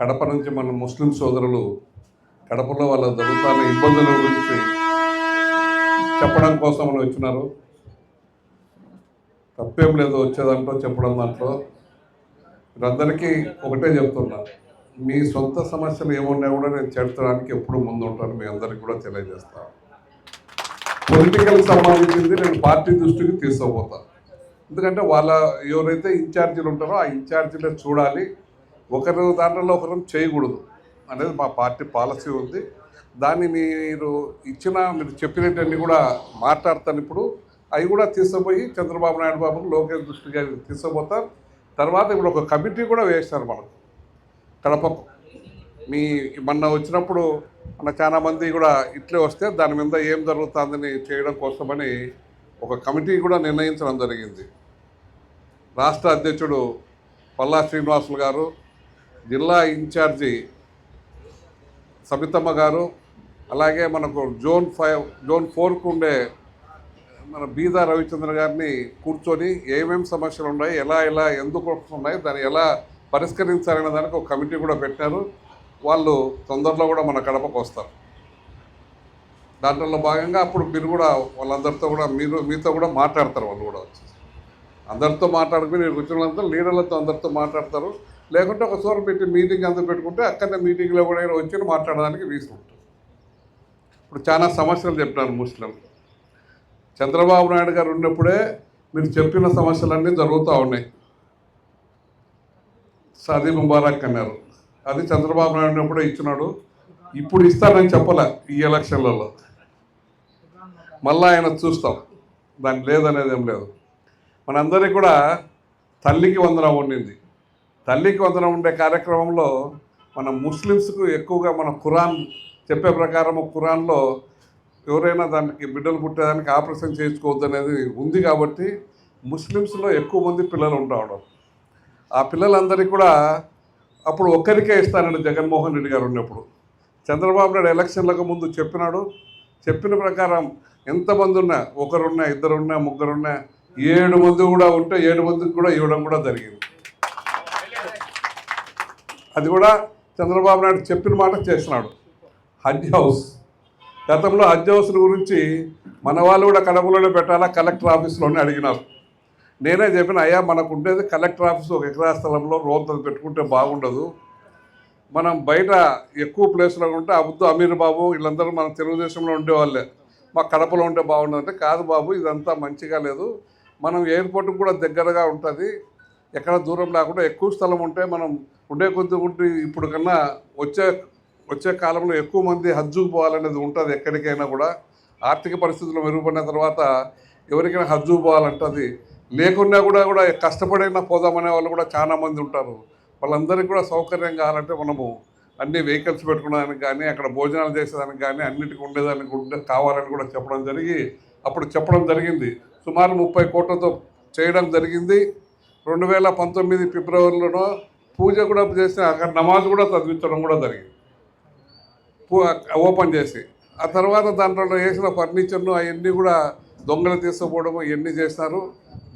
కడప నుంచి మన ముస్లిం సోదరులు కడపలో వాళ్ళ జరుగుతున్న ఇబ్బందుల గురించి చెప్పడం కోసం అని వచ్చినారు. తప్పేం లేదు వచ్చేదాంట్లో చెప్పడం దాంట్లో. మీరందరికీ ఒకటే చెప్తున్నా మీ సొంత సమస్యలు ఏమున్నా కూడా నేను చేర్చడానికి ఎప్పుడు ముందు ఉంటాను మీ అందరికీ కూడా తెలియజేస్తాను పొలిటికల్ సంబంధించింది నేను పార్టీ దృష్టికి తీసుకుపోతాను ఎందుకంటే వాళ్ళ ఎవరైతే ఇన్ఛార్జీలు ఉంటారో ఆ ఇన్ఛార్జీలే చూడాలి ఒకరు దాంట్లో ఒకరం చేయకూడదు అనేది మా పార్టీ పాలసీ ఉంది. దాన్ని మీరు ఇచ్చిన మీరు చెప్పినట్టన్నీ కూడా మాట్లాడతాను ఇప్పుడు. అవి కూడా తీసుకుపోయి చంద్రబాబు నాయుడు బాబుకు లోకేష్ దృష్టిగా తీసుకుపోతారు. తర్వాత ఇప్పుడు ఒక కమిటీ కూడా వేస్తారు మనకు. కడపకు. మీ మొన్న వచ్చినప్పుడు మన చాలామంది కూడా ఇట్లే వస్తే దాని మీద ఏం జరుగుతుందని చేయడం కోసమని ఒక కమిటీ కూడా నిర్ణయించడం జరిగింది. రాష్ట్ర అధ్యక్షుడు పల్లా శ్రీనివాసులు గారు జిల్లా ఇన్ఛార్జి సబితమ్మ గారు అలాగే మనకు జోన్ ఫైవ్ జోన్ ఫోర్కు ఉండే మన బీదా రవిచంద్ర గారిని కూర్చొని ఏమేమి సమస్యలు ఉన్నాయి ఎలా ఎలా ఎందుకు ఉన్నాయి దాన్ని ఎలా పరిష్కరించాలనే దానికి ఒక కమిటీ కూడా పెట్టారు. వాళ్ళు తొందరలో కూడా మన కడపకు వస్తారు. దాంట్లో భాగంగా అప్పుడు మీరు కూడా వాళ్ళందరితో కూడా మీరు మీతో కూడా మాట్లాడతారు వాళ్ళు కూడా వచ్చి. అందరితో మాట్లాడుకుని మీరు వచ్చిన లీడర్లతో అందరితో మాట్లాడతారు. లేకుంటే ఒక చోట పెట్టి మీటింగ్ అంతా పెట్టుకుంటే అక్కడనే మీటింగ్లో కూడా వచ్చి మాట్లాడడానికి వీసు ఉంటుంది. ఇప్పుడు చాలా సమస్యలు చెప్పినాను ముస్లిం చంద్రబాబు నాయుడు గారు ఉన్నప్పుడే మీరు చెప్పిన సమస్యలన్నీ జరుగుతూ ఉన్నాయి. సదీ ముబారక్ అన్నారు. అది చంద్రబాబు నాయుడు ఉన్నప్పుడే ఇచ్చినాడు. ఇప్పుడు ఇస్తానని చెప్పలే ఈ ఎలక్షన్లలో. మళ్ళీ ఆయన చూస్తాం. దాని లేదనేది ఏం లేదు. మనందరికీ కూడా తల్లికి వందనం ఉండింది. తల్లికి వందనం ఉండే కార్యక్రమంలో మన ముస్లిమ్స్కు ఎక్కువగా మన ఖురాన్ చెప్పే ప్రకారం ఖురాన్లో ఎవరైనా దానికి బిడ్డలు పుట్టేదానికి ఆపరేషన్ చేయించుకోవద్దు అనేది ఉంది కాబట్టి ముస్లిమ్స్లో ఎక్కువ మంది పిల్లలు ఉండవడం. ఆ పిల్లలందరికీ కూడా అప్పుడు ఒక్కరికే ఇస్తానండి జగన్మోహన్ రెడ్డి గారు ఉన్నప్పుడు. చంద్రబాబు నాయుడు ఎలక్షన్లకు ముందు చెప్పినాడు. చెప్పిన ప్రకారం ఎంతమంది ఉన్నా ఒకరున్నా ఇద్దరున్నా ముగ్గురున్నా ఏడు మంది కూడా ఉంటే ఏడు మందికి కూడా ఇవ్వడం కూడా జరిగింది. అది కూడా చంద్రబాబు నాయుడు చెప్పిన మాట చేసినాడు. Haj house. గతంలో హజ్ హౌస్ల గురించి మన వాళ్ళు కూడా కడపలోనే పెట్టాలా? కలెక్టర్ ఆఫీస్లోనే అడిగినారు. నేనే చెప్పిన అయ్యా మనకు ఉండేది కలెక్టర్ ఆఫీస్ ఒక ఎకరా స్థలంలో రోడ్లు పెట్టుకుంటే బాగుండదు. మనం బయట ఎక్కువ ప్లేస్లో ఉంటే అబుద్దు అమీర్ బాబు వీళ్ళందరూ మన తెలుగుదేశంలో ఉండేవాళ్ళే. మా కడపలో ఉంటే బాగుండదంటే కాదు బాబు ఇదంతా మంచిగా లేదు. మనం ఎయిర్పోర్ట్కి కూడా దగ్గరగా ఉంటుంది. ఎక్కడ దూరం లేకుండా ఎక్కువ స్థలం ఉంటే మనం ఉండే కొద్ది ఉంటే ఇప్పుడు కన్నా వచ్చే వచ్చే కాలంలో ఎక్కువ మంది హజ్జుకు పోవాలనేది ఉంటుంది ఎక్కడికైనా కూడా. ఆర్థిక పరిస్థితులు మెరుగుపడిన తర్వాత ఎవరికైనా హజ్జుకు పోవాలంటుంది. లేకున్నా కూడా కూడా కష్టపడైనా పోదామనే వాళ్ళు కూడా చాలామంది ఉంటారు. వాళ్ళందరికీ కూడా సౌకర్యం కావాలంటే మనము అన్ని వెహికల్స్ పెట్టుకోవడానికి కానీ అక్కడ భోజనాలు చేసేదానికి కానీ అన్నిటికీ ఉండేదానికి ఉండే కావాలని కూడా చెప్పడం జరిగి అప్పుడు చెప్పడం జరిగింది. సుమారు ముప్పై కోట్లతో చేయడం జరిగింది. రెండు వేల పంతొమ్మిది ఫిబ్రవరిలోనో పూజ కూడా చేసి అక్కడ నమాజ్ కూడా చదివించడం కూడా జరిగింది. ఓపెన్ చేసి. ఆ తర్వాత దాంట్లో వేసిన ఫర్నిచర్ను అవన్నీ కూడా దొంగలు తీసుకుపోవడము ఇవన్నీ చేసినారు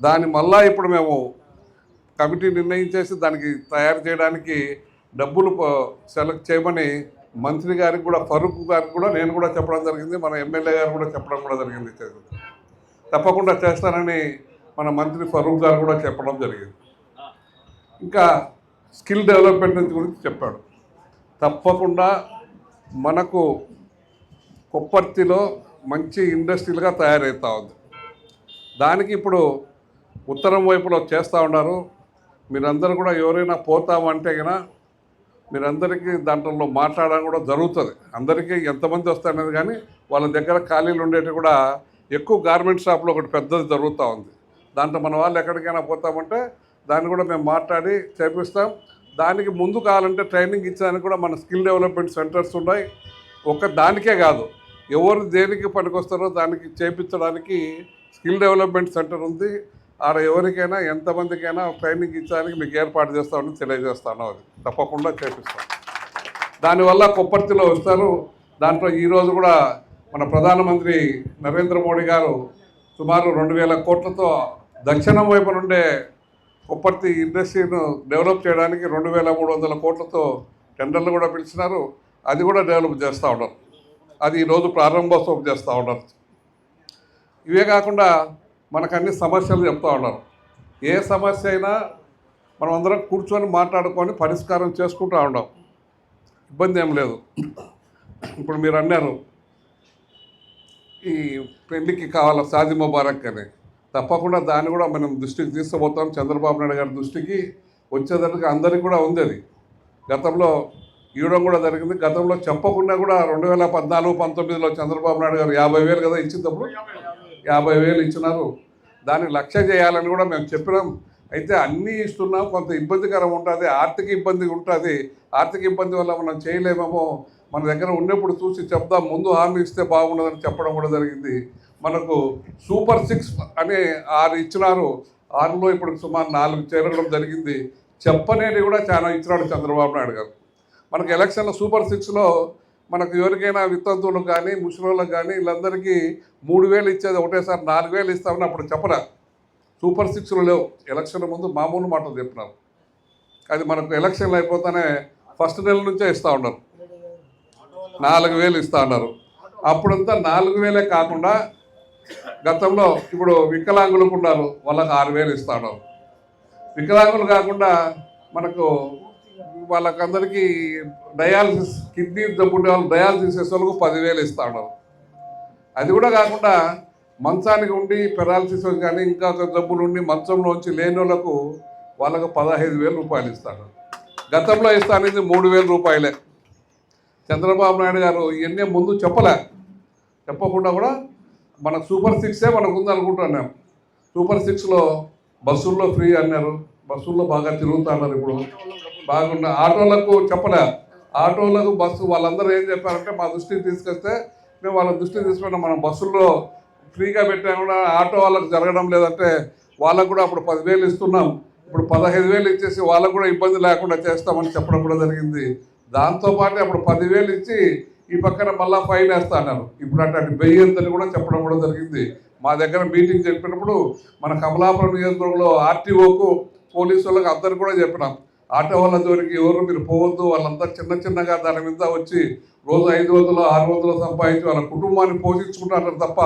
దాన్ని మళ్ళా ఇప్పుడు మేము కమిటీ నిర్ణయించేసి దానికి తయారు చేయడానికి డబ్బులు సెలెక్ట్ చేయమని మంత్రి గారికి కూడా ఫరూక్ గారికి కూడా నేను కూడా చెప్పడం జరిగింది. మన ఎమ్మెల్యే గారు కూడా చెప్పడం కూడా జరిగింది. తప్పకుండా చేస్తానని మన మంత్రి ఫరూక్ గారు కూడా చెప్పడం జరిగింది. ఇంకా స్కిల్ డెవలప్మెంట్ గురించి చెప్పాడు. తప్పకుండా మనకు కొప్పర్తిలో మంచి ఇండస్ట్రీలుగా తయారవుతా ఉంది. దానికి ఇప్పుడు ఉత్తరం వైపులో చేస్తూ ఉన్నారు. మీరందరూ కూడా ఎవరైనా పోతామంటే కనుక మీరందరికీ దాంట్లో మాట్లాడడం కూడా జరుగుతుంది. అందరికీ ఎంతమంది వస్తారనేది కానీ వాళ్ళ దగ్గర ఖాళీలు ఉండేవి కూడా ఎక్కువ గార్మెంట్ షాప్లో ఒకటి పెద్దది జరుగుతూ ఉంది. దాంట్లో మన వాళ్ళు ఎక్కడికైనా పోతామంటే దాన్ని కూడా మేము మాట్లాడి చేపిస్తాం. దానికి ముందు కావాలంటే ట్రైనింగ్ ఇచ్చేదానికి కూడా మన స్కిల్ డెవలప్మెంట్ సెంటర్స్ ఉన్నాయి. ఒక దానికే కాదు ఎవరు దేనికి పనికొస్తారో దానికి చేపించడానికి స్కిల్ డెవలప్మెంట్ సెంటర్ ఉంది. ఆడ ఎవరికైనా ఎంతమందికైనా ట్రైనింగ్ ఇచ్చడానికి మీకు ఏర్పాటు చేస్తామని తెలియజేస్తాను అది. తప్పకుండా చేపిస్తాం. దానివల్ల కొప్పర్తిలో వస్తారు. దాంట్లో ఈరోజు కూడా మన ప్రధానమంత్రి నరేంద్ర మోడీ గారు సుమారు రెండు వేల కోట్లతో దక్షిణం వైపు నుండే కొప్పర్తి ఇండస్ట్రీను డెవలప్ చేయడానికి రెండు వేల మూడు వందల కోట్లతో టెండర్లు కూడా పిలిచినారు. అది కూడా డెవలప్ చేస్తూ ఉన్నారు. అది ఈరోజు ప్రారంభోత్సవం చేస్తూ ఉన్నారు. ఇవే కాకుండా మనకు అన్ని సమస్యలు చెప్తూ ఉన్నారు. ఏ సమస్య అయినా మనం అందరం కూర్చొని మాట్లాడుకొని పరిష్కారం చేసుకుంటూ ఉన్నాం. ఇబ్బంది ఏం లేదు. ఇప్పుడు మీరు అన్నారు ఈ పెళ్ళికి కావాల సాది ముబారక్ అని. తప్పకుండా దాన్ని కూడా మనం దృష్టికి తీసుకుపోతాం. చంద్రబాబు నాయుడు గారి దృష్టికి వచ్చేదానికి అందరికీ కూడా ఉంది అది. గతంలో ఇవ్వడం కూడా జరిగింది. గతంలో చెప్పకుండా కూడా రెండు వేల పద్నాలుగు పంతొమ్మిదిలో చంద్రబాబు నాయుడు గారు యాభై వేలు కదా ఇచ్చినప్పుడు? యాభై వేలు ఇచ్చినారు. దాన్ని లక్ష్య చేయాలని కూడా మేము చెప్పినాం. అయితే అన్నీ ఇస్తున్నాం. కొంత ఇబ్బందికరం ఉంటుంది ఆర్థిక ఇబ్బంది ఉంటుంది. ఆర్థిక ఇబ్బంది వల్ల మనం చేయలేమేమో మన దగ్గర ఉన్నప్పుడు చూసి చెప్దాం. ముందు హామీ ఇస్తే బాగుండదని చెప్పడం కూడా జరిగింది. మనకు సూపర్ సిక్స్ అనే ఆరు ఇచ్చినారు. ఆరులో ఇప్పుడు సుమారు నాలుగు చేరడం జరిగింది. చెప్పనేది కూడా చాలా ఇచ్చినాడు చంద్రబాబు నాయుడు గారు. మనకు ఎలక్షన్లో సూపర్ సిక్స్లో మనకు ఎవరికైనా వితంతువులకు కానీ ముసలోళ్ళకి కానీ వీళ్ళందరికీ మూడు వేలు ఇచ్చేది ఒకటేసారి నాలుగు వేలు ఇస్తామని అప్పుడు చెప్పరా? సూపర్ సిక్స్లో లేవు. ఎలక్షన్ ముందు మామూలు మాటలు చెప్పినారు. అది మనకు ఎలక్షన్లు అయిపోతానే ఫస్ట్ నెల నుంచే ఇస్తూ ఉన్నారు. నాలుగు వేలు ఇస్తూ ఉన్నారు. అప్పుడంతా నాలుగు వేలే కాకుండా గతంలో ఇప్పుడు వికలాంగులకు ఉన్నారు వాళ్ళకు ఆరు వేలు ఇస్తా వికలాంగులు కాకుండా మనకు వాళ్ళకందరికీ డయాలసిస్ కిడ్నీ జబ్బుండే వాళ్ళు డయాలసిస్ చేసే వాళ్ళకు పదివేలు ఇస్తా అది కూడా కాకుండా మంచానికి ఉండి పెరాలసిస్ కానీ ఇంకా ఒక జబ్బులు ఉండి మంచంలోంచి లేని వాళ్ళకు వాళ్ళకు పదహైదు వేలు రూపాయలు ఇస్తాడు. గతంలో ఇస్తానేది మూడు వేల రూపాయలే. చంద్రబాబు నాయుడు గారు ఇవన్నీ ముందు చెప్పలే. చెప్పకుండా కూడా మన సూపర్ సిక్సే మనకు ఉంది అనుకుంటున్నాం సూపర్ సిక్స్లో బస్సుల్లో ఫ్రీ అన్నారు. బస్సుల్లో బాగా తిరుగుతున్నారు ఇప్పుడు. బాగున్న ఆటోలకు చెప్పలే. ఆటోలకు బస్సు వాళ్ళందరూ ఏం చెప్పారంటే మా దృష్టికి తీసుకొస్తే మేము వాళ్ళ దృష్టికి తీసుకున్నాం మనం బస్సుల్లో ఫ్రీగా పెట్టినా కూడా ఆటో వాళ్ళకి జరగడం లేదంటే వాళ్ళకు కూడా అప్పుడు పదివేలు ఇస్తున్నాం. ఇప్పుడు పదహైదు వేలు ఇచ్చేసి వాళ్ళకు కూడా ఇబ్బంది లేకుండా చేస్తామని చెప్పడం కూడా జరిగింది. దాంతోపాటు అప్పుడు పదివేలు ఇచ్చి ఈ పక్కన మళ్ళా ఫైన్ వేస్తా అన్నారు. ఇప్పుడు అట్లాంటి బెయ్యంతని కూడా చెప్పడం కూడా జరిగింది. మా దగ్గర మీటింగ్ చెప్పినప్పుడు మన కమలాపురం నియోజకవర్గంలో ఆర్టీఓకు పోలీసు వాళ్ళకి అందరు కూడా చెప్పినాం. ఆటో వాళ్ళ జోలికి ఎవరు మీరు పోవద్దు వాళ్ళంతా చిన్న చిన్నగా దాని మీద వచ్చి రోజు ఐదు వందలు ఆరు వందలు సంపాదించి వాళ్ళ కుటుంబాన్ని పోషించుకుంటారు తప్ప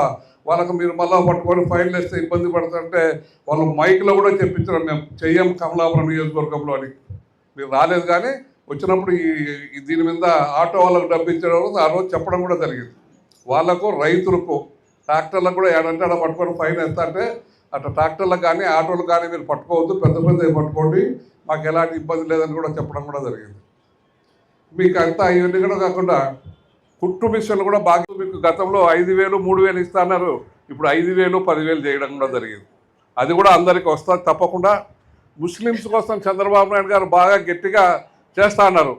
వాళ్ళకు మీరు మళ్ళా పట్టుకొని ఫైన్లు వేస్తే ఇబ్బంది పడుతుంటే వాళ్ళు మైక్లో కూడా చెప్పించడం మేము చెయ్యం కమలాపురం నియోజకవర్గంలో అని మీరు రాలేదు కానీ వచ్చినప్పుడు ఈ దీని మీద ఆటో వాళ్ళకు డబ్బు ఆ రోజు చెప్పడం కూడా జరిగింది. వాళ్ళకు రైతులకు ట్రాక్టర్లకు కూడా ఏడంటే అలా పట్టుకొని ఫైన్ ఎంత అంటే అట్లా ట్రాక్టర్లకు కానీ ఆటోలకు కానీ మీరు పట్టుకోవద్దు పెద్ద పెద్దవి పట్టుకోండి మాకు ఎలాంటి ఇబ్బంది లేదని కూడా చెప్పడం కూడా జరిగింది. మీకు అంతా ఇవన్నీ కూడా కాకుండా కుట్టు మిషన్లు కూడా బాగా మీకు గతంలో ఐదు వేలు మూడు వేలు ఇస్తున్నారు ఇప్పుడు ఐదు వేలు పదివేలు చేయడం కూడా జరిగింది. అది కూడా అందరికీ వస్తుంది తప్పకుండా. ముస్లిమ్స్ కోసం చంద్రబాబు నాయుడు గారు బాగా గట్టిగా చేస్తా అన్నారు.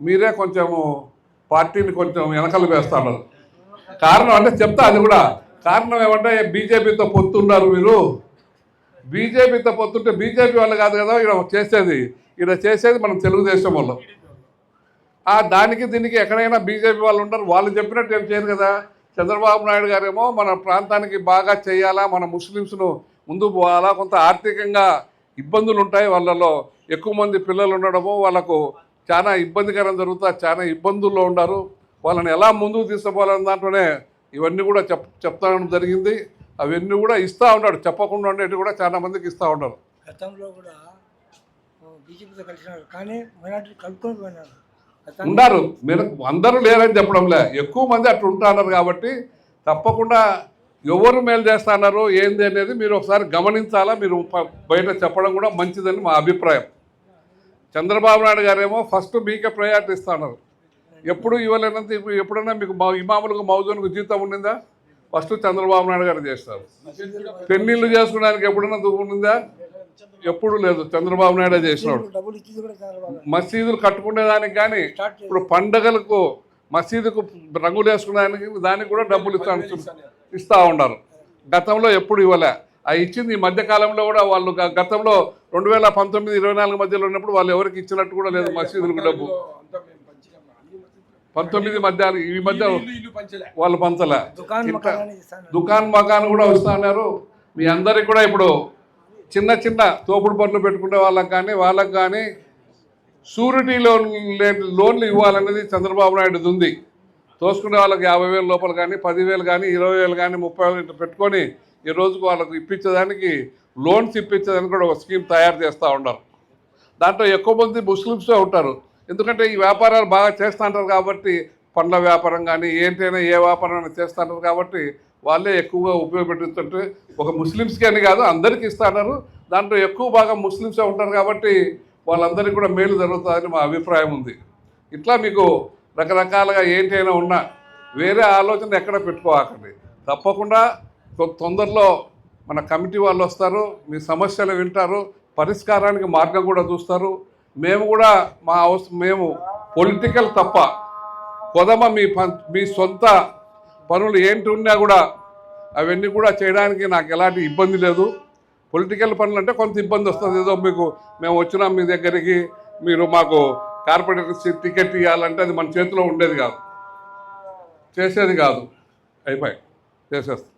మీరే కొంచెము పార్టీని కొంచెం వెనకలు వేస్తా అన్నారు. కారణం అంటే చెప్తా అది కూడా. కారణం ఏమంటే బీజేపీతో పొత్తున్నారు మీరు. బీజేపీతో పొత్తుంటే బీజేపీ వాళ్ళు కాదు కదా ఇక్కడ చేసేది. ఇక్కడ చేసేది మనం తెలుగుదేశం వాళ్ళు. ఆ దానికి దీనికి ఎక్కడైనా బీజేపీ వాళ్ళు ఉంటారు వాళ్ళు చెప్పినట్టు ఏం చేయరు కదా. చంద్రబాబు నాయుడు గారేమో మన ప్రాంతానికి బాగా చేయాలా మన ముస్లిమ్స్ను ముందు పోవాలా కొంత ఆర్థికంగా ఇబ్బందులు ఉంటాయి వాళ్ళలో. ఎక్కువ మంది పిల్లలు ఉండడము వాళ్ళకు చాలా ఇబ్బందికరం జరుగుతా చాలా ఇబ్బందుల్లో ఉన్నారు. వాళ్ళని ఎలా ముందుకు తీసుకుపోవాలన్న దాంట్లోనే ఇవన్నీ కూడా చెప్ చెప్తాడం జరిగింది. అవన్నీ కూడా ఇస్తూ ఉన్నాడు చెప్పకుండా ఉండేవి కూడా చాలా మందికి ఇస్తూ ఉన్నారు. గతంలో కూడా బీజేపీతో కలిసినారు కానీ మైనార్టీ కలుపుకొని పోయినారు. ఉన్నారు. మీరు అందరూ లేరని చెప్పడంలే. ఎక్కువ మంది అట్లా ఉంటున్నారు కాబట్టి తప్పకుండా ఎవరు మేలు చేస్తున్నారు ఏంది అనేది మీరు ఒకసారి గమనించాలా మీరు బయట చెప్పడం కూడా మంచిదని మా అభిప్రాయం. చంద్రబాబు నాయుడు గారేమో ఫస్ట్ మీకే ప్రయారిటీ ఇస్తున్నారు ఎప్పుడు ఇవ్వలేనంత ఇప్పుడు ఎప్పుడైనా మీకు మా ఇమాములకు మౌజులకు జీతం ఉండిందా? ఫస్ట్ చంద్రబాబు నాయుడు గారు చేస్తారు. పెళ్ళిళ్ళు చేసుకోవడానికి ఎప్పుడైనా ఉండిందా? ఎప్పుడు లేదు. చంద్రబాబు నాయుడే చేసినాడు. మసీదులు కట్టుకునేదానికి కానీ ఇప్పుడు పండగలకు మసీదుకు రంగులు వేసుకునేదానికి దానికి కూడా డబ్బులు ఇస్తా ఇస్తూ ఉన్నారు. గతంలో ఎప్పుడు ఇవ్వలే. ఇచ్చింది ఈ మధ్య కాలంలో కూడా వాళ్ళు గతంలో రెండు వేల పంతొమ్మిది ఇరవై నాలుగు మధ్యలో ఉన్నప్పుడు వాళ్ళు ఎవరికి ఇచ్చినట్టు కూడా లేదు మసీదులకు డబ్బు. పంతొమ్మిది మధ్య ఈ మధ్య వాళ్ళు పంచలే. దుకాన్ మకాన్ కూడా వస్తున్నారు మీ అందరికి కూడా ఇప్పుడు చిన్న చిన్న తోపుడు పనులు పెట్టుకునే వాళ్ళకి కానీ వాళ్ళకి కానీ షూరిటీ లోన్ లేని లోన్లు ఇవ్వాలనేది చంద్రబాబు నాయుడుది ఉంది. తోసుకునే వాళ్ళకి యాభై వేల లోపల కానీ పదివేలు కానీ ఇరవై వేలు కానీ ముప్పై వేలు ఇట్లా పెట్టుకొని ఈ రోజుకు వాళ్ళకు ఇప్పించేదానికి లోన్స్ ఇప్పించేదానికి కూడా ఒక స్కీమ్ తయారు చేస్తూ ఉన్నారు. దాంట్లో ఎక్కువ మంది ముస్లిమ్సే ఉంటారు. ఎందుకంటే ఈ వ్యాపారాలు బాగా చేస్తూ ఉంటారు కాబట్టి పండ్ల వ్యాపారం కానీ ఏంటైనా ఏ వ్యాపారం చేస్తూ ఉంటారు కాబట్టి వాళ్ళే ఎక్కువగా ఉపయోగపెడుతుంటే ఒక ముస్లిమ్స్కి అని కాదు అందరికీ ఇస్తున్నారు దాంట్లో ఎక్కువ భాగం ముస్లిమ్సే ఉంటారు కాబట్టి వాళ్ళందరికీ కూడా మేలు జరుగుతుందని మా అభిప్రాయం ఉంది. ఇట్లా మీకు రకరకాలుగా ఏంటైనా ఉన్నా వేరే ఆలోచన ఎక్కడ పెట్టుకోకండి తప్పకుండా తొందరలో మన కమిటీ వాళ్ళు వస్తారు మీ సమస్యలు వింటారు పరిష్కారానికి మార్గం కూడా చూస్తారు. మేము కూడా మా అవసరం మేము పొలిటికల్ తప్ప కొదమ మీ మీ సొంత పనులు ఏంటి ఉన్నా కూడా అవన్నీ కూడా చేయడానికి నాకు ఎలాంటి ఇబ్బంది లేదు. పొలిటికల్ పనులు అంటే కొంత ఇబ్బంది వస్తుంది. ఏదో మీకు మేము వచ్చినాం మీ దగ్గరికి మీరు మాకు కార్పొరేటర్ టికెట్ ఇవ్వాలంటే అది మన చేతిలో ఉండేది కాదు. చేసేది కాదు. అయిపోయి చేసేస్తాం.